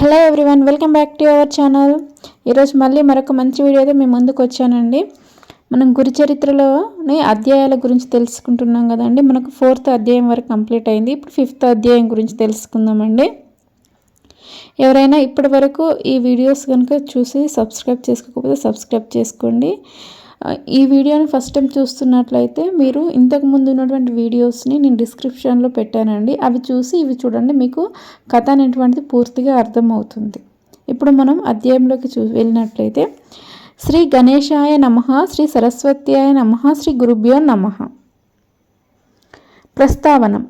Hello everyone welcome back to our channel. ఈరోజు మళ్ళీ మరొక మంచి వీడియోతో మేము ముందుకు వచ్చానండి. మనం గురు చరిత్రలోని అధ్యాయాల గురించి తెలుసుకుంటున్నాం కదండి. మనకు ఫోర్త్ అధ్యాయం వరకు కంప్లీట్ అయింది. ఇప్పుడు ఫిఫ్త్ అధ్యాయం గురించి తెలుసుకుందామండి. ఎవరైనా ఇప్పటి వరకు ఈ వీడియోస్ కనుక చూసి సబ్స్క్రైబ్ చేసుకోకపోతే సబ్స్క్రైబ్ చేసుకోండి. ఈ వీడియోని ఫస్ట్ టైం చూస్తున్నట్లయితే మీరు ఇంతకు ముందు ఉన్నటువంటి వీడియోస్ని నేను డిస్క్రిప్షన్లో పెట్టానండి. అవి చూసి ఇవి చూడండి మీకు కథ అనేటువంటిది పూర్తిగా అర్థమవుతుంది. ఇప్పుడు మనం అధ్యాయంలోకి చూ వెళ్ళినట్లయితే శ్రీ గణేశాయ నమ శ్రీ సరస్వత్యాయ నమ శ్రీ గురుభ్యో నమ. ప్రస్తావనం.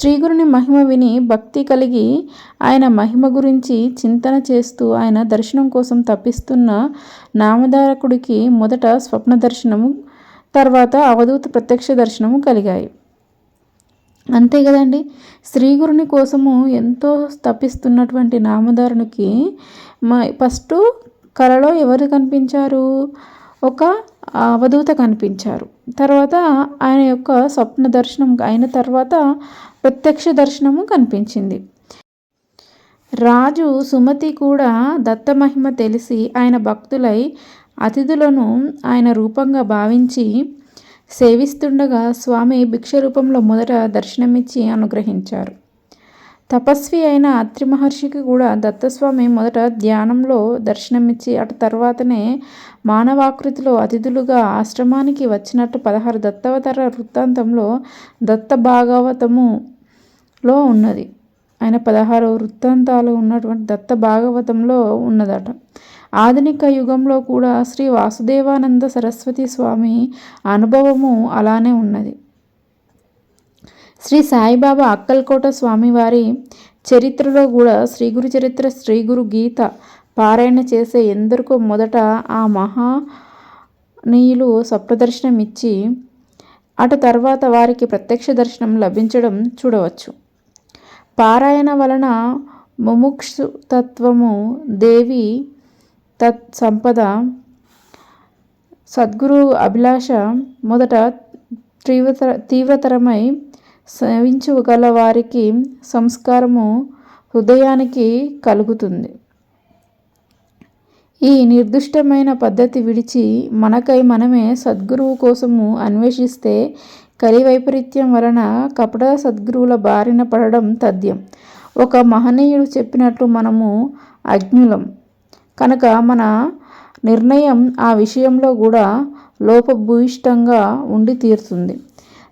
శ్రీగురుని మహిమ విని భక్తి కలిగి ఆయన మహిమ గురించి చింతన చేస్తూ ఆయన దర్శనం కోసం తప్పిస్తున్న నామధారకుడికి మొదట స్వప్న దర్శనము తర్వాత అవధూత ప్రత్యక్ష దర్శనము కలిగాయి. అంతే కదండి? శ్రీగురుని కోసము ఎంతో తప్పిస్తున్నటువంటి నామధారునికి ఫస్ట్ కళలో ఎవరు కనిపించారు? ఒక అవధూత కనిపించారు. తర్వాత ఆయన యొక్క స్వప్న దర్శనం అయిన తర్వాత ప్రత్యక్ష దర్శనము కనిపించింది. రాజు సుమతి కూడా దత్తమహిమ తెలిసి ఆయన భక్తులై అతిథులను ఆయన రూపంగా భావించి సేవిస్తుండగా స్వామి భిక్ష రూపంలో మొదట దర్శనమిచ్చి అనుగ్రహించారు. తపస్వి అయిన అత్రి మహర్షికి కూడా దత్తస్వామి మొదట ధ్యానంలో దర్శనమిచ్చి అటు తర్వాతనే మానవాకృతిలో అతిథులుగా ఆశ్రమానికి వచ్చినట్టు పదహారు దత్తవతర వృత్తాంతంలో దత్త భాగవతము లో ఉన్నది. ఆయన పదహారు వృత్తాంతాలు ఉన్నటువంటి దత్త భాగవతంలో ఉన్నదట. ఆధునిక యుగంలో కూడా శ్రీ వాసుదేవానంద సరస్వతి స్వామి అనుభవము అలానే ఉన్నది. శ్రీ సాయిబాబా అక్కల్కోట స్వామివారి చరిత్రలో కూడా శ్రీ గురు చరిత్ర శ్రీ గురు గీత పారాయణ చేసే ఎందరికో మొదట ఆ మహానీయులు సప్రదర్శనం ఇచ్చి అటు తర్వాత వారికి ప్రత్యక్ష దర్శనం లభించడం చూడవచ్చు. పారాయణ వలన ముముక్షుతత్వము దేవి తత్ సంపద సద్గురు అభిలాష మొదట తీవ్రతర తీవ్రతరమై సేవించగల వారికి సంస్కారము హృదయానికి కలుగుతుంది. ఈ నిర్దిష్టమైన పద్ధతి విడిచి మనకై మనమే సద్గురువు కోసము అన్వేషిస్తే కలి వైపరీత్యం వలన కపట సద్గురువుల బారిన పడడం తథ్యం. ఒక మహనీయుడు చెప్పినట్లు మనము అజ్ఞులం. కనుక మన నిర్ణయం ఆ విషయంలో కూడా లోపభూయిష్టంగా ఉండి తీరుతుంది.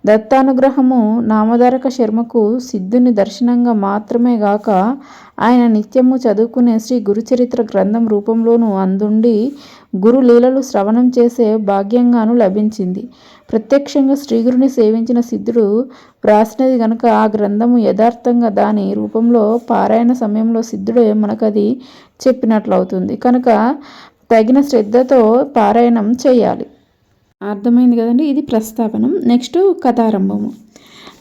దత్తానుగ్రహము నామధారక శర్మకు సిద్ధుని దర్శనంగా మాత్రమే గాక ఆయన నిత్యము చదువుకునే శ్రీ గురుచరిత్ర గ్రంథం రూపంలోనూ అందుండి గురు లీలలు శ్రవణం చేసే భాగ్యంగాను లభించింది. ప్రత్యక్షంగా శ్రీగురుని సేవించిన సిద్ధుడు వ్రాసినది గనుక ఆ గ్రంథము యథార్థంగా దాని రూపంలో పారాయణ సమయంలో సిద్ధుడే మనకది చెప్పినట్లవుతుంది. కనుక తగిన శ్రద్ధతో పారాయణం చేయాలి. అర్థమైంది కదండి? ఇది ప్రస్తావనం. నెక్స్ట్ కథారంభము.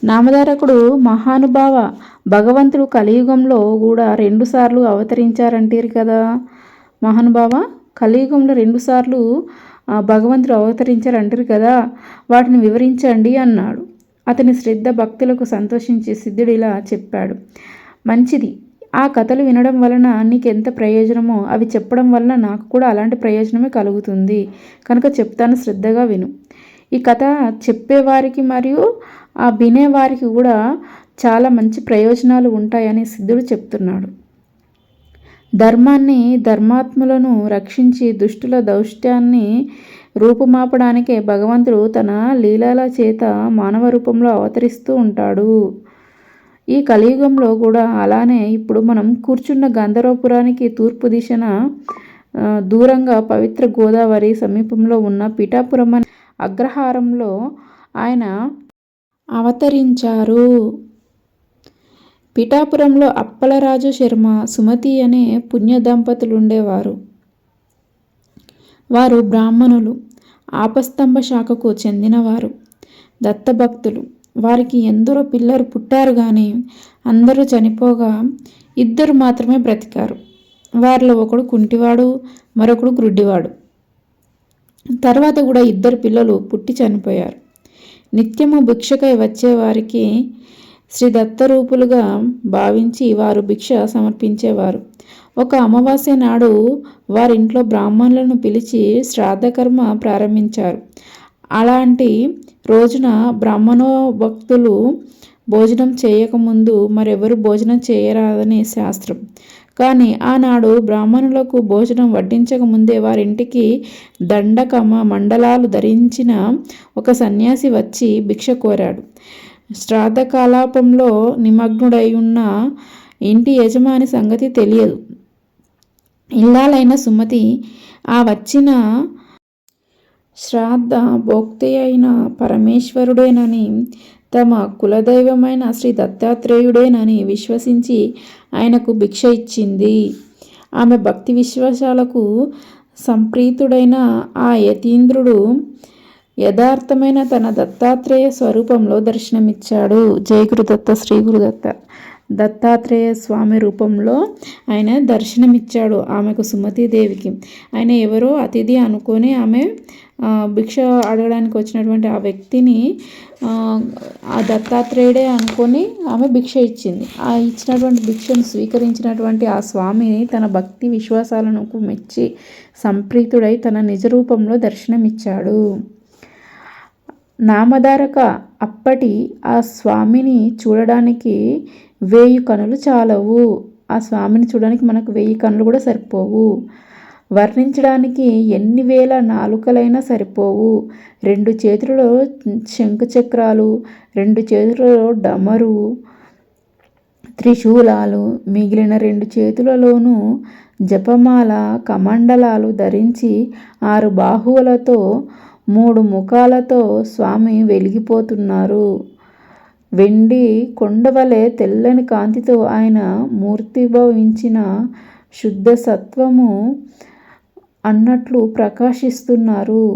నామధారకుడు మహానుభావ భగవంతుడు కలియుగంలో కూడా రెండుసార్లు అవతరించారంటారు కదా? మహానుభావ కలియుగంలో రెండుసార్లు భగవంతుడు అవతరించారంటారు కదా? వాటిని వివరించండి అన్నాడు. అతని శ్రద్ధ భక్తులకు సంతోషించి సిద్ధుడు ఇలా చెప్పాడు. మంచిది. ఆ కథలు వినడం వలన నీకు ఎంత ప్రయోజనమో అవి చెప్పడం వలన నాకు కూడా అలాంటి ప్రయోజనమే కలుగుతుంది. కనుక చెప్తాను శ్రద్ధగా విను. ఈ కథ చెప్పేవారికి మరియు ఆ వినేవారికి కూడా చాలా మంచి ప్రయోజనాలు ఉంటాయని సిద్ధుడు చెప్తున్నాడు. ధర్మాన్ని ధర్మాత్ములను రక్షించి దుష్టుల దౌష్ట్యాన్ని రూపుమాపడానికే భగవంతుడు తన లీలాల చేత మానవ రూపంలో అవతరిస్తూ ఉంటాడు. ఈ కలియుగంలో కూడా అలానే ఇప్పుడు మనం కూర్చున్న గంధర్వపురానికి తూర్పు దిశన దూరంగా పవిత్ర గోదావరి సమీపంలో ఉన్న పిఠాపురం అగ్రహారంలో ఆయన అవతరించారు. పిఠాపురంలో అప్పలరాజు శర్మ సుమతి అనే పుణ్య దంపతులు ఉండేవారు వారు బ్రాహ్మణులు ఆపస్తంభ శాఖకు చెందినవారు దత్తభక్తులు. వారికి ఎందరో పిల్లలు పుట్టారు కానీ అందరూ చనిపోగా ఇద్దరు మాత్రమే బ్రతికారు. వారిలో ఒకడు కుంటివాడు మరొకడు గ్రుడ్డివాడు తర్వాత కూడా ఇద్దరు పిల్లలు పుట్టి చనిపోయారు. నిత్యము భిక్షకై వచ్చేవారికి శ్రీ దత్తరూపులుగా భావించి వారు భిక్ష సమర్పించేవారు. ఒక అమావాస్య నాడు వారింట్లో బ్రాహ్మణులను పిలిచి శ్రాద్ధకర్మ ప్రారంభించారు. అలాంటి రోజున బ్రాహ్మణో భక్తులు భోజనం చేయకముందు మరెవరు భోజనం చేయరాదని శాస్త్రం. కానీ ఆనాడు బ్రాహ్మణులకు భోజనం వడ్డించక ముందే వారింటికి దండకమ మండలాలు ధరించిన ఒక సన్యాసి వచ్చి భిక్ష కోరాడు. శ్రాద్ధ కాలాపంలో నిమగ్నుడై ఉన్న ఇంటి యజమాని సంగతి తెలియదు. ఇల్లాలైన సుమతి ఆ వచ్చిన శ్రాద్ధ భోక్తి అయిన పరమేశ్వరుడేనని తమ కులదైవమైన శ్రీ దత్తాత్రేయుడేనని విశ్వసించి ఆయనకు భిక్ష ఇచ్చింది. ఆమె భక్తి విశ్వాసాలకు సంప్రీతుడైన ఆ యతీంద్రుడు యథార్థమైన తన దత్తాత్రేయ స్వరూపంలో దర్శనమిచ్చాడు. జయగురుదత్త శ్రీగురుదత్త శ్రీ గురుదత్త. దత్తాత్రేయ స్వామి రూపంలో ఆయన దర్శనమిచ్చాడు ఆమెకు సుమతీదేవికి. ఆయన ఎవరో అతిథి అనుకొని ఆమె భిక్ష అడగడానికి వచ్చినటువంటి ఆ వ్యక్తిని ఆ దత్తాత్రేయుడే అనుకొని ఆమె భిక్ష ఇచ్చింది. ఆ ఇచ్చినటువంటి భిక్షను స్వీకరించినటువంటి ఆ స్వామిని తన భక్తి విశ్వాసాలను మెచ్చి సంప్రీతుడై తన నిజ రూపంలో దర్శనమిచ్చాడు. నామధారక అప్పటి ఆ స్వామిని చూడడానికి వేయి కనులు చాలవు. ఆ స్వామిని చూడడానికి మనకు వెయ్యి కనులు కూడా సరిపోవు. వర్ణించడానికి ఎన్ని వేల నాలుకలైనా సరిపోవు. రెండు చేతులలో శంఖచక్రాలు రెండు చేతులలో డమరు త్రిశూలాలు మిగిలిన రెండు చేతులలోనూ జపమాల కమండలాలు ధరించి ఆరు బాహువులతో మూడు ముఖాలతో స్వామి వెలిగిపోతున్నారు. వెండి కొండవలే తెల్లని కాంతితో ఆయన మూర్తిభవించిన శుద్ధ సత్వము అన్నట్లు ప్రకాశిస్తున్నారు.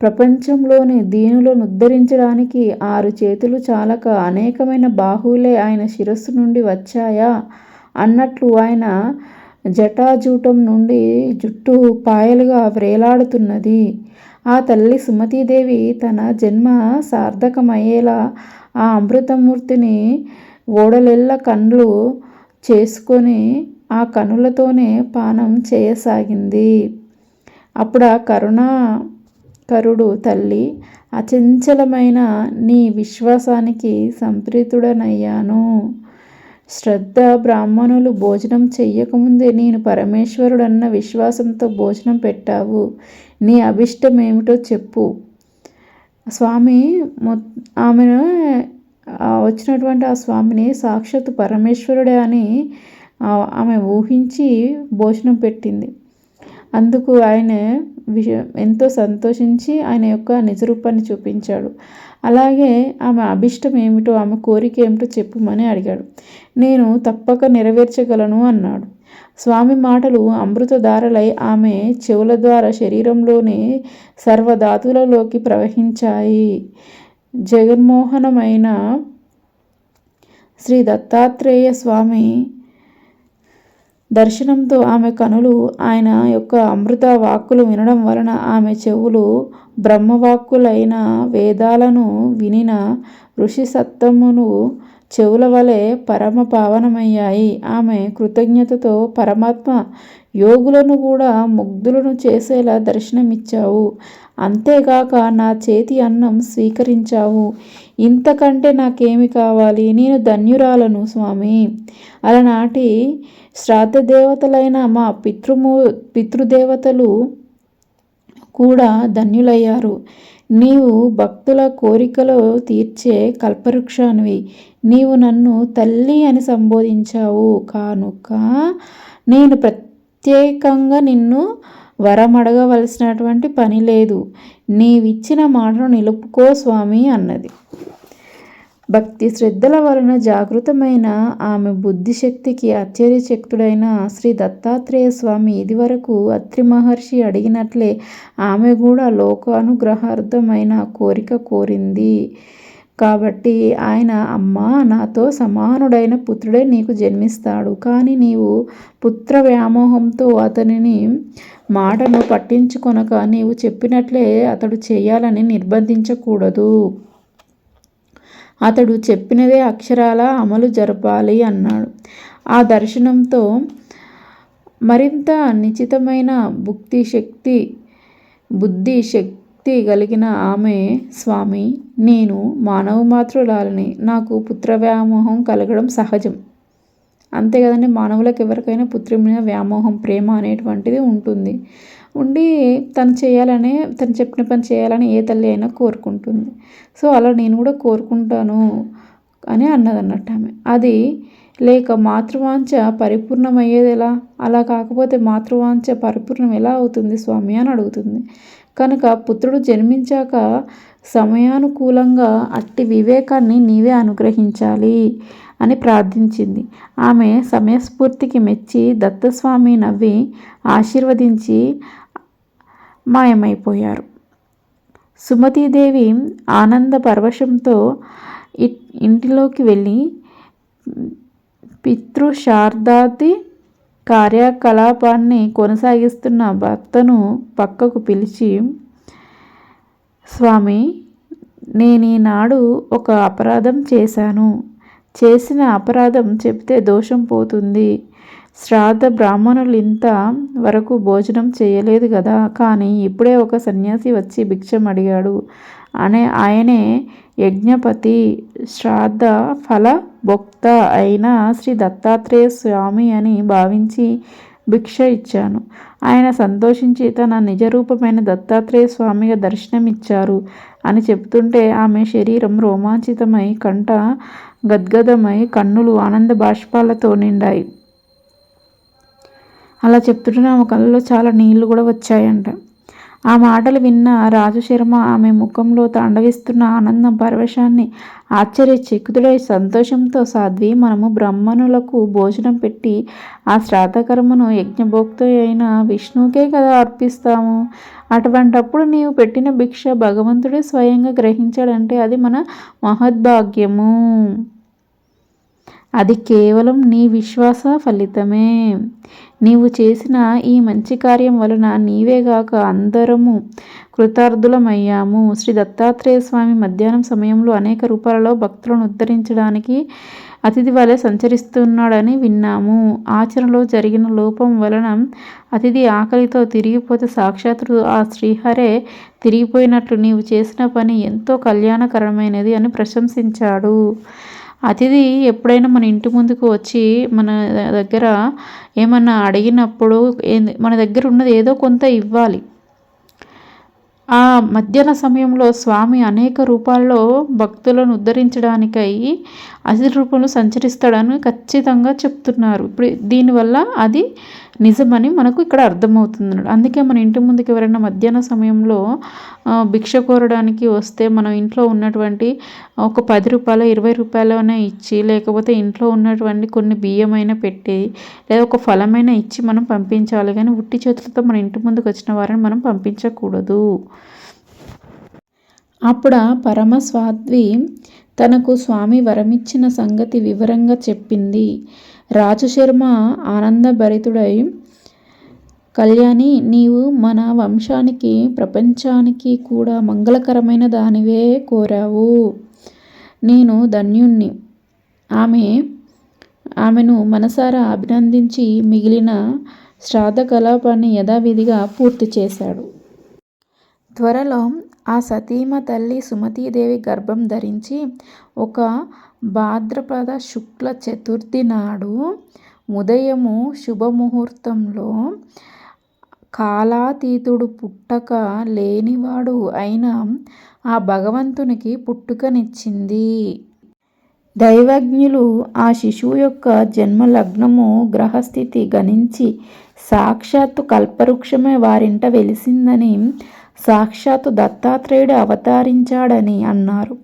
ప్రపంచంలోని దీనులను ఉద్ధరించడానికి ఆరు చేతులు చాలక అనేకమైన బాహువులే ఆయన శిరస్సు నుండి వచ్చాయా? అన్నట్లు ఆయన జటాజూటం నుండి జుట్టు పాయలుగా వ్రేలాడుతున్నది ఆ తల్లి సుమతీదేవి తన జన్మ సార్థకమయ్యేలా ఆ అమృతమూర్తిని ఓడలెల్ల కండ్లు చేసుకొని ఆ కనులతోనే పానం చేయసాగింది. అప్పుడు ఆ కరుణాకరుడు తల్లి అచంచలమైన నీ విశ్వాసానికి సంప్రీతుడనయ్యాను. శ్రద్ధ బ్రాహ్మణులు భోజనం చెయ్యకముందే నేను పరమేశ్వరుడన్న విశ్వాసంతో భోజనం పెట్టావు. నీ అభిష్టం ఏమిటో చెప్పు. స్వామి ఆమెను వచ్చినటువంటి ఆ స్వామిని సాక్షాత్ పరమేశ్వరుడే అని ఆమె ఊహించి భోజనం పెట్టింది. అందుకు ఆయన విష ఎంతో సంతోషించి ఆయన యొక్క నిజరూపాన్ని చూపించాడు. అలాగే ఆమె అభిష్టం ఏమిటో ఆమె కోరిక ఏమిటో చెప్పుమని అడిగాడు. నేను తప్పక నెరవేర్చగలను అన్నాడు. స్వామి మాటలు అమృతధారలై ఆమె చెవుల ద్వారా శరీరంలోని సర్వధాతులలోకి ప్రవహించాయి. జగన్మోహనమైన శ్రీ దత్తాత్రేయ స్వామి దర్శనంతో ఆమె కనులు ఆయన యొక్క అమృత వాక్కులు వినడం వలన ఆమె చెవులు బ్రహ్మవాక్కులైన వేదాలను వినిన ఋషి సత్తమును చెవుల వలె పరమ పావనమయ్యాయి ఆమె కృతజ్ఞతతో పరమాత్మ యోగులను కూడా ముగ్ధులను చేసేలా దర్శనమిచ్చావు. అంతేగాక నా చేతి అన్నం స్వీకరించావు. ఇంతకంటే నాకేమి కావాలి? నేను ధన్యురాలను స్వామి. అలనాటి శ్రాద్ధ దేవతలైన మా పితృమూ పితృదేవతలు కూడా ధన్యులయ్యారు. నీవు భక్తుల కోరికలు తీర్చే కల్పవృక్షానివి. నీవు నన్ను తల్లి అని సంబోధించావు. కానుక నేను ప్రత్యేకంగా నిన్ను వరమడగవలసినటువంటి పని లేదు. నీవిచ్చిన మాటను నిలుపుకో స్వామి అన్నది. భక్తి శ్రద్ధల వలన జాగృతమైన ఆమె బుద్ధిశక్తికి ఆశ్చర్యశక్తుడైన శ్రీ దత్తాత్రేయ స్వామి ఇదివరకు అత్రి మహర్షి అడిగినట్లే ఆమె కూడా లోకానుగ్రహార్థమైన కోరిక కోరింది. కాబట్టి ఆయన అమ్మ నాతో సమానుడైన పుత్రుడే నీకు జన్మిస్తాడు. కానీ నీవు పుత్ర వ్యామోహంతో అతనిని మాటను పట్టించుకొనక నీవు చెప్పినట్లే అతడు చేయాలని నిర్బంధించకూడదు. అతడు చెప్పినదే అక్షరాల అమలు జరపాలి అన్నాడు. ఆ దర్శనంతో మరింత నిశ్చితమైన భుక్తి శక్తి బుద్ధి శక్తి కలిగిన ఆమె స్వామి నేను మానవ మాతృలాలని నాకు పుత్ర వ్యామోహం కలగడం సహజం. అంతే కదండి మానవులకు ఎవరికైనా పుత్రి మీద వ్యామోహం ప్రేమ అనేటువంటిది ఉంటుంది. ఉండి తను చేయాలని తను చెప్పిన పని చేయాలని ఏ తల్లి అయినా కోరుకుంటుంది. సో అలా నేను కూడా కోరుకుంటాను అని అన్నది అన్నట్టు ఆమె. అది లేక మాతృవాంఛ పరిపూర్ణమయ్యేది ఎలా? అలా కాకపోతే మాతృవాంఛ పరిపూర్ణం ఎలా అవుతుంది స్వామి అని అడుగుతుంది. కనుక పుత్రుడు జన్మించాక సమయానుకూలంగా అట్టి వివేకాన్ని నీవే అనుగ్రహించాలి అని ప్రార్థించింది. ఆమె సమయస్ఫూర్తికి మెచ్చి దత్తస్వామి నవ్వి ఆశీర్వదించి మాయమైపోయారు. సుమతీదేవి ఆనంద పరవశంతో ఇంటిలోకి వెళ్ళి పితృశార్దాది కార్యకలాపాన్ని కొనసాగిస్తున్న భర్తను పక్కకు పిలిచి స్వామి నేను ఈనాడు ఒక అపరాధం చేశాను. చేసిన అపరాధం చెప్తే దోషం పోతుంది. శ్రాద్ధ బ్రాహ్మణులు ఇంత వరకు భోజనం చేయలేదు కదా కానీ ఇప్పుడే ఒక సన్యాసి వచ్చి భిక్షం అడిగాడు అనే ఆయనే యజ్ఞపతి శ్రాద్ధ ఫల భోక్త అయిన శ్రీ దత్తాత్రేయ స్వామి అని భావించి భిక్ష ఇచ్చాను. ఆయన సంతోషించి తన నిజరూపమైన దత్తాత్రేయ స్వామిగా దర్శనమిచ్చారు అని చెప్తుంటే ఆమె శరీరం రోమాంచితమై కంట గద్గదమై కన్నులు ఆనంద బాష్పాలతో నిండాయి. అలా చెప్తుంటే ఆమె కళ్ళలో చాలా నీళ్ళు కూడా వచ్చాయంట. ఆ మాటలు విన్న రాజశర్మ ఆమె ముఖంలో తాండవిస్తున్న ఆనందం పరవశాన్ని ఆశ్చర్య చెక్కుతుడై సంతోషంతో సాధ్వి మనము బ్రాహ్మణులకు భోజనం పెట్టి ఆ శ్రాద్ధకర్మను యజ్ఞభోక్త అయిన విష్ణువుకే కదా అర్పిస్తాము. అటువంటప్పుడు నీవు పెట్టిన భిక్ష భగవంతుడే స్వయంగా గ్రహించాడంటే అది మన మహద్భాగ్యము. అది కేవలం నీ విశ్వాస ఫలితమే. నీవు చేసిన ఈ మంచి కార్యం వలన నీవేగాక అందరము కృతార్థులమయ్యాము. శ్రీ దత్తాత్రేయ స్వామి మధ్యాహ్నం సమయంలో అనేక రూపాలలో భక్తులను ఉద్ధరించడానికి అతిథి వలె సంచరిస్తున్నాడని విన్నాము. ఆచరణలో జరిగిన లోపం వలన అతిథి ఆకలితో తిరిగిపోతే సాక్షాత్తు ఆ శ్రీహరే తిరిగిపోయినట్లు నీవు చేసిన పని ఎంతో కళ్యాణకరమైనది అని ప్రశంసించాడు. అతిథి ఎప్పుడైనా మన ఇంటి ముందుకు వచ్చి మన దగ్గర ఏమన్నా అడిగినప్పుడు మన దగ్గర ఉన్నది ఏదో కొంత ఇవ్వాలి. ఆ మధ్యాహ్న సమయంలో స్వామి అనేక రూపాల్లో భక్తులను ఉద్ధరించడానికై అతిథి రూపంలో సంచరిస్తాడని ఖచ్చితంగా చెప్తున్నారు. ఇప్పుడు దీనివల్ల అది నిజమని మనకు ఇక్కడ అర్థమవుతుంది అందుకే మన ఇంటి ముందుకు ఎవరైనా మధ్యాహ్న సమయంలో భిక్ష కోరడానికి వస్తే మనం ఇంట్లో ఉన్నటువంటి ఒక పది రూపాయలు ఇరవై రూపాయలనే ఇచ్చి లేకపోతే ఇంట్లో ఉన్నటువంటి కొన్ని బియ్యమైనా పెట్టి లేదా ఒక ఫలమైన ఇచ్చి మనం పంపించాలి. కానీ ఉట్టి చేతులతో మన ఇంటి ముందుకు వచ్చిన వారిని మనం పంపించకూడదు. అప్పుడు పరమస్వాద్వి తనకు స్వామి వరమిచ్చిన సంగతి వివరంగా చెప్పింది. రాజశర్మ ఆనందభరితుడై కళ్యాణి నీవు మన వంశానికి ప్రపంచానికి కూడా మంగళకరమైన దానివే కోరావు. నేను ధన్యుణ్ణి. ఆమె ఆమెను మనసారా అభినందించి మిగిలిన శ్రాద్ధ కలాపాన్ని యథావిధిగా పూర్తి చేశాడు. త్వరలో ఆ సతీమ తల్లి సుమతీదేవి గర్భం ధరించి ఒక భాద్రపద శుక్ల చతుర్థి నాడు ఉదయము శుభముహూర్తంలో కాలాతీతుడు పుట్టక లేనివాడు అయిన ఆ భగవంతునికి పుట్టుకనిచ్చింది. దైవజ్ఞులు ఆ శిశువు యొక్క జన్మ లగ్నము గ్రహస్థితి గణించి సాక్షాత్తు కల్పవృక్షమే వారింట వెలిసిందని సాక్షాత్తు దత్తాత్రేయుడు అవతరించాడని అన్నారు.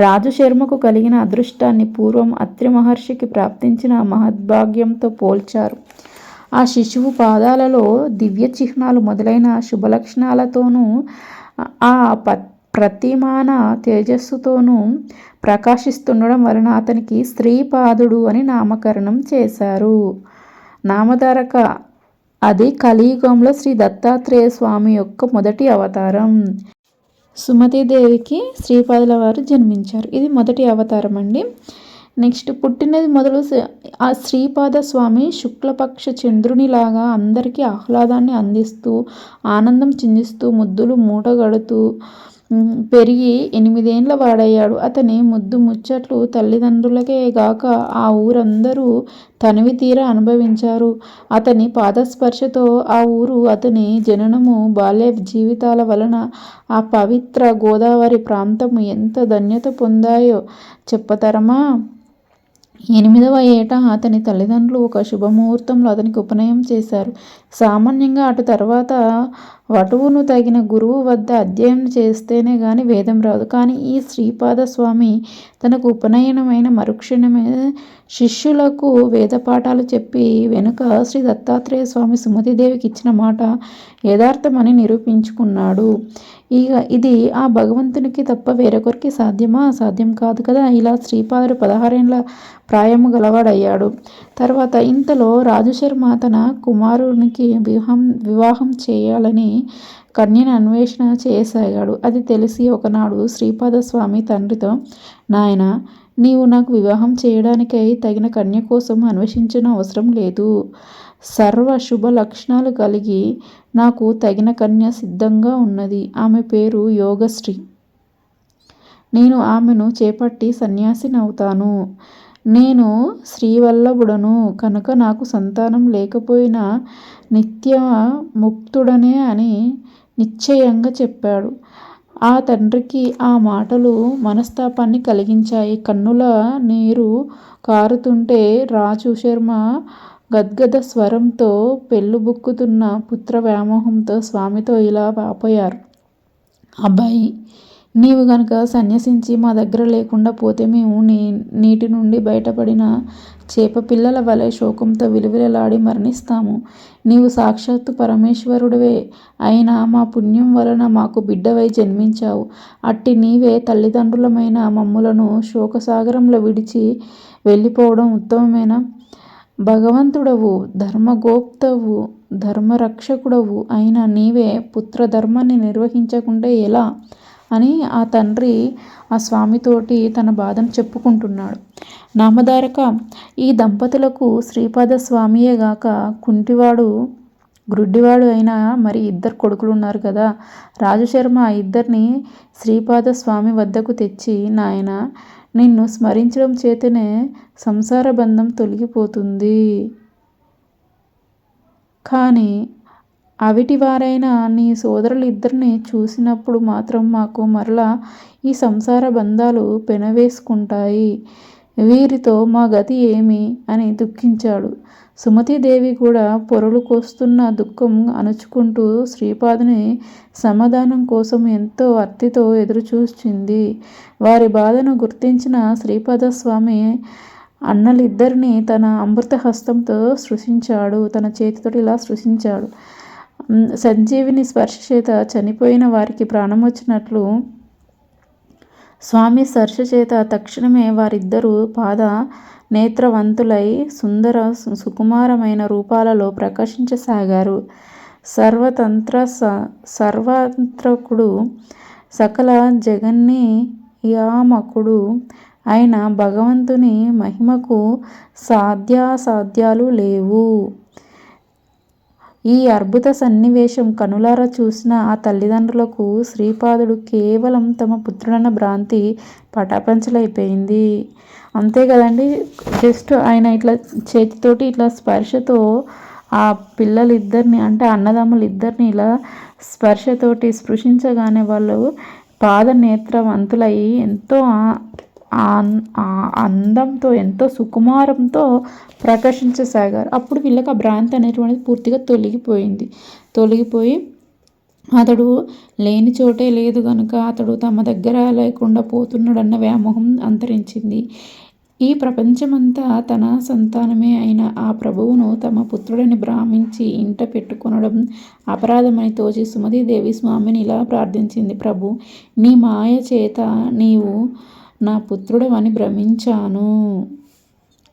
రాజశర్మకు కలిగిన అదృష్టాన్ని పూర్వం అత్రి మహర్షికి ప్రాప్తించిన మహద్భాగ్యంతో పోల్చారు. ఆ శిశువు పాదాలలో దివ్య చిహ్నాలు మొదలైన శుభలక్షణాలతోనూ ఆ ప ప్రతిమాన తేజస్సుతోనూ ప్రకాశిస్తుండడం వలన అతనికి స్త్రీపాదుడు అని నామకరణం చేశారు. నామధారక అది కలియుగంలో శ్రీ దత్తాత్రేయ స్వామి యొక్క మొదటి అవతారం. సుమతీదేవికి శ్రీపాదుల వారు జన్మించారు. ఇది మొదటి అవతారం అండి. నెక్స్ట్ పుట్టినది మొదలు ఆ శ్రీపాద స్వామి శుక్లపక్ష చంద్రునిలాగా అందరికీ ఆహ్లాదాన్ని అందిస్తూ ఆనందం చిందిస్తూ ముద్దులు మూటగడుతూ పెరిగి ఎనిమిదేండ్ల వాడయ్యాడు. అతని ముద్దు ముచ్చట్లు తల్లిదండ్రులకే గాక ఆ ఊరందరూ తనివి తీర అనుభవించారు. అతని పాదస్పర్శతో ఆ ఊరు అతని జననము బాల్య జీవితాల వలన ఆ పవిత్ర గోదావరి ప్రాంతము ఎంత ధన్యత పొందాయో చెప్పతరమా? ఎనిమిదవ ఏట అతని తల్లిదండ్రులు ఒక శుభముహూర్తంలో అతనికి ఉపనయం చేశారు. సామాన్యంగా అటు తర్వాత వటువును తగిన గురువు వద్ద అధ్యయనం చేస్తేనే గాని వేదం రాదు. కానీ ఈ శ్రీపాద స్వామి తనకు ఉపనయనమైన మరుక్షణమే శిష్యులకు వేద పాఠాలు చెప్పి వెనుక శ్రీ దత్తాత్రేయ స్వామి సుమతిదేవికి ఇచ్చిన మాట యథార్థమని నిరూపించుకున్నాడు. ఇక ఇది ఆ భగవంతునికి తప్ప వేరొకరికి సాధ్యమా? సాధ్యం కాదు కదా. ఇలా శ్రీపాదుడు పదహారేళ్ళ ప్రాయము గలవాడయ్యాడు. తర్వాత ఇంతలో రాజుశర్మ తన కుమారునికి వివాహం వివాహం చేయాలని కన్యను అన్వేషణ చేయసాగాడు. అది తెలిసి ఒకనాడు శ్రీపాదస్వామి తండ్రితో నాయన నీవు నాకు వివాహం చేయడానికై తగిన కన్య కోసం అన్వేషించిన అవసరం లేదు. సర్వ శుభ లక్షణాలు కలిగి నాకు తగిన కన్య సిద్ధంగా ఉన్నది. ఆమె పేరు యోగశ్రీ. నేను ఆమెను చేపట్టి సన్యాసినవుతాను. నేను శ్రీవల్లభుడను కనుక నాకు సంతానం లేకపోయినా నిత్య ముక్తుడనే అని నిశ్చయంగా చెప్పాడు. ఆ తండ్రికి ఆ మాటలు మనస్తాపాన్ని కలిగించాయి. కన్నుల నీరు కారుతుంటే రాజు శర్మ గద్గద స్వరంతో పెళ్ళుబుక్కుతున్న పుత్ర వ్యామోహంతో స్వామితో ఇలా వాపోయారు. అబ్బాయి నీవు గనక సన్యసించి మా దగ్గర లేకుండా పోతే మేము నీ నీటి నుండి బయటపడిన చేప పిల్లల వలె శోకంతో విలువిలలాడి మరణిస్తాము. నీవు సాక్షాత్తు పరమేశ్వరుడివే. అయినా మా పుణ్యం వలన మాకు బిడ్డవై జన్మించావు. అట్టి నీవే తల్లిదండ్రులమైన మమ్ములను శోకసాగరంలో విడిచి వెళ్ళిపోవడం ఉత్తమమేనా? భగవంతుడవు ధర్మగోప్తవు ధర్మరక్షకుడవు అయిన నీవే పుత్రధర్మాన్ని నిర్వహించకుండా ఎలా? అని ఆ తండ్రి ఆ స్వామితోటి తన బాధను చెప్పుకుంటున్నాడు. నామధారక ఈ దంపతులకు శ్రీపాద స్వామియే గాక కుంటివాడు గ్రుడ్డివాడు అయినా మరి ఇద్దరు కొడుకులు ఉన్నారు కదా. రాజశర్మ ఆ ఇద్దరిని శ్రీపాద స్వామి వద్దకు తెచ్చి నాయన నిన్ను స్మరించడం చేతనే సంసార బంధం తొలగిపోతుంది. కానీ అవిటివారైన నీ సోదరులిద్దరిని చూసినప్పుడు మాత్రం మాకు మరలా ఈ సంసార బంధాలు పెనవేసుకుంటాయి. వీరితో మా గతి ఏమి? అని దుఃఖించాడు. సుమతీదేవి కూడా పొరలు కోస్తున్న దుఃఖం అణుచుకుంటూ శ్రీపాదుని సమాధానం కోసం ఎంతో అర్తితో ఎదురుచూచింది. వారి బాధను గుర్తించిన శ్రీపాదస్వామి అన్నలిద్దరినీ తన అమృత హస్తంతో సృష్టించాడు తన చేతితో ఇలా సృష్టించాడు సంజీవిని స్పర్శ చేత చనిపోయిన వారికి ప్రాణం వచ్చినట్లు స్వామి స్పర్శ చేత తక్షణమే వారిద్దరూ పాద నేత్రవంతులై సుందర సుకుమారమైన రూపాలలో ప్రకాశించసాగారు. సర్వతంత్ర సర్వాంత్రకుడు సకల జగన్ని యామకుడు అయిన భగవంతుని మహిమకు సాధ్యాసాధ్యాలు లేవు. ఈ అద్భుత సన్నివేశం కనులారా చూసిన ఆ తల్లిదండ్రులకు శ్రీపాదుడు కేవలం తమ పుత్రుడన్న భ్రాంతి పటాపంచలైపోయింది. అంతే కదండి? జస్ట్ ఆయన ఇట్లా చేతితోటి ఇట్లా స్పర్శతో ఆ పిల్లలిద్దరిని అంటే అన్నదమ్ములు ఇద్దరిని ఇలా స్పర్శతోటి స్పృశించగానే వాళ్ళు పాద నేత్రవంతులయ్యి ఎంతో అందంతో ఎంతో సుకుమారంతో ప్రకాశించసాగారు అప్పుడు వీళ్ళకి ఆ భ్రాంతి అనేటువంటిది పూర్తిగా తొలగిపోయింది. తొలగిపోయి అతడు లేని చోటే లేదు కనుక అతడు తమ దగ్గర లేకుండా పోతున్నాడన్న వ్యామోహం అంతరించింది. ఈ ప్రపంచమంతా తన సంతానమే అయిన ఆ ప్రభువును తమ పుత్రుడిని భ్రామించి ఇంట పెట్టుకొనడం అపరాధమని తోచి సుమతీదేవి స్వామిని ఇలా ప్రార్థించింది ప్రభు నీ మాయ చేత నీవు నా పుత్రుడవని భ్రమించాను.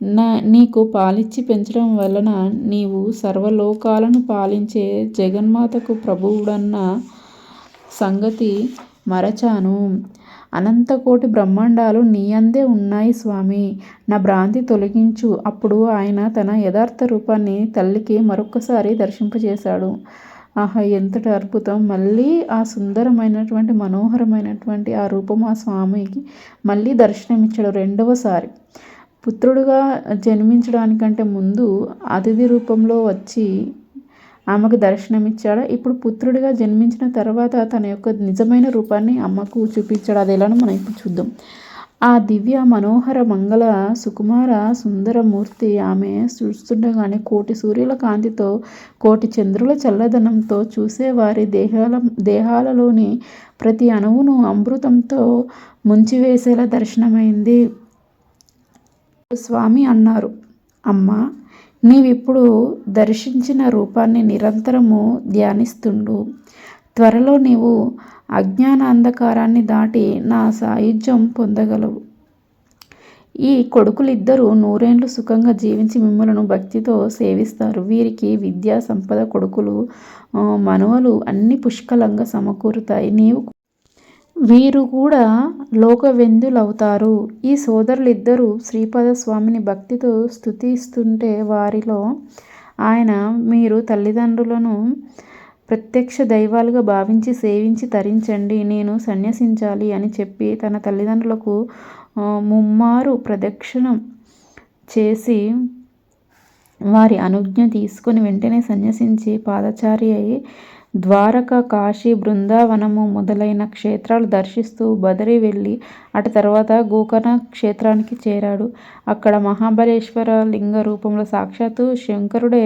నా నీకు పాలిచ్చి పెంచడం వలన నీవు సర్వలోకాలను పాలించే జగన్మాతకు ప్రభువుడన్న సంగతి మరచాను. అనంతకోటి బ్రహ్మాండాలు నీ అందే ఉన్నాయి స్వామి. నా భ్రాంతి తొలగించు. అప్పుడు ఆయన తన యథార్థ రూపాన్ని తల్లికి మరొక్కసారి దర్శింపజేశాడు. ఆహా ఎంతటి అద్భుతం. మళ్ళీ ఆ సుందరమైనటువంటి మనోహరమైనటువంటి ఆ రూపం ఆ స్వామికి మళ్ళీ దర్శనమిచ్చాడు రెండవసారి. పుత్రుడుగా జన్మించడానికంటే ముందు అతిథి రూపంలో వచ్చి ఆమెకు దర్శనమిచ్చాడు. ఇప్పుడు పుత్రుడిగా జన్మించిన తర్వాత తన యొక్క నిజమైన రూపాన్ని అమ్మకు చూపించాడు. అది ఎలానో మనం ఇప్పుడు చూద్దాం. ఆ దివ్య మనోహర మంగళ సుకుమార సుందరమూర్తి ఆమె చూస్తుండగానే కోటి సూర్యుల కాంతితో కోటి చంద్రుల చల్లదనంతో చూసేవారి దేహాల దేహాలలోని ప్రతి అణువును అమృతంతో ముంచివేసేలా దర్శనమైంది. స్వామి అన్నారు అమ్మా నీవిప్పుడు దర్శించిన రూపాన్ని నిరంతరము ధ్యానిస్తుండు. త్వరలో నీవు అజ్ఞాన అంధకారాన్ని దాటి నా సాయుధ్యం పొందగలవు. ఈ కొడుకులిద్దరూ నూరేండ్లు సుఖంగా జీవించి మిమ్మలను భక్తితో సేవిస్తారు. వీరికి విద్యా సంపద కొడుకులు మనవలు అన్ని పుష్కలంగా సమకూరుతాయి. నీవు వీరు కూడా లోకవెందులవుతారు? ఈ సోదరులిద్దరూ శ్రీపద స్వామిని భక్తితో స్థుతిస్తుంటే వారిలో ఆయన మీరు తల్లిదండ్రులను ప్రత్యక్ష దైవాలుగా భావించి సేవించి తరించండి నేను సన్యసించాలి అని చెప్పి తన తల్లిదండ్రులకు ముమ్మారు ప్రదక్షిణం చేసి వారి అనుజ్ఞ తీసుకొని వెంటనే సన్యసించి పాదచారి అయి ద్వారక కాశీ బృందావనము మొదలైన క్షేత్రాలు దర్శిస్తూ బదరి వెళ్ళి అటు తర్వాత గోకర్ణ క్షేత్రానికి చేరాడు. అక్కడ మహాబలేశ్వర లింగ రూపంలో సాక్షాత్తు శంకరుడే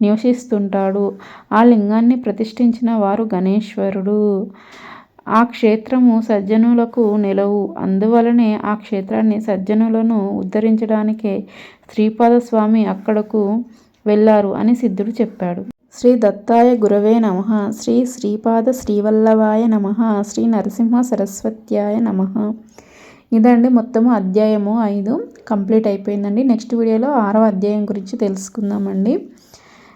నివసిస్తుంటాడు. ఆ లింగాన్ని ప్రతిష్ఠించిన వారు గణేశ్వరుడు. ఆ క్షేత్రము సజ్జనులకు నిలవు. అందువలనే ఆ క్షేత్రాన్ని సజ్జనులను ఉద్ధరించడానికే శ్రీపాదస్వామి అక్కడకు వెళ్ళారు అని సిద్ధుడు చెప్పాడు. శ్రీ దత్తాయ గురవే నమ. శ్రీ శ్రీపాద శ్రీవల్లభాయ నమ. శ్రీ నరసింహ సరస్వత్యాయ నమ. ఇదండి మొత్తము అధ్యాయము ఐదు. కంప్లీట్ అయిపోయిందండి. నెక్స్ట్ వీడియోలో ఆరో అధ్యాయం గురించి తెలుసుకుందామండి.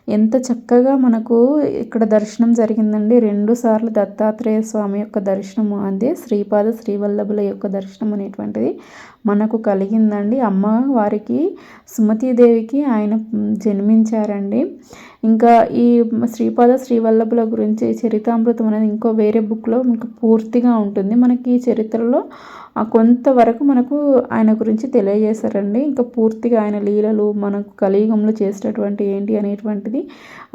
ఎంత చక్కగా మనకు ఇక్కడ దర్శనం జరిగిందండి. రెండు సార్లు దత్తాత్రేయ స్వామి యొక్క దర్శనము అదే శ్రీపాద శ్రీవల్లభుల యొక్క దర్శనం అనేటువంటిది మనకు కలిగిందండి. అమ్మ వారికి సుమతీదేవికి ఆయన జన్మించారండి. ఇంకా ఈ శ్రీపాద శ్రీవల్లభుల గురించి చరితామృతం అనేది ఇంకో వేరే బుక్లో ఇంకా పూర్తిగా ఉంటుంది. మనకి ఈ చరిత్రలో కొంతవరకు మనకు ఆయన గురించి తెలియజేశారండి. ఇంకా పూర్తిగా ఆయన లీలలు మనకు కలియుగంలో చేసేటటువంటి ఏంటి అనేటువంటిది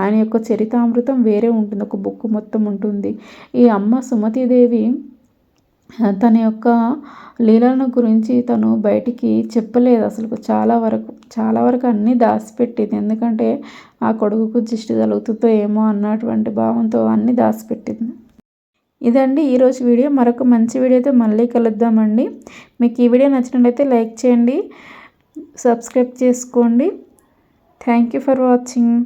ఆయన యొక్క చరితామృతం వేరే ఉంటుంది. ఒక బుక్ మొత్తం ఉంటుంది. ఈ అమ్మ సుమతీదేవి తన యొక్క లీలలను గురించి తను బయటికి చెప్పలేదు అసలు. చాలా వరకు చాలా వరకు అన్నీ దాచిపెట్టింది. ఎందుకంటే ఆ కొడుకుకు దిష్టి తలుగుతుందో ఏమో అన్నటువంటి భావంతో అన్నీ దాచిపెట్టింది. ఇదండి ఈరోజు వీడియో. మరొక మంచి వీడియోతో మళ్ళీ కలుద్దామండి. మీకు ఈ వీడియో నచ్చినట్లయితే లైక్ చేయండి సబ్స్క్రైబ్ చేసుకోండి. Thank you for watching.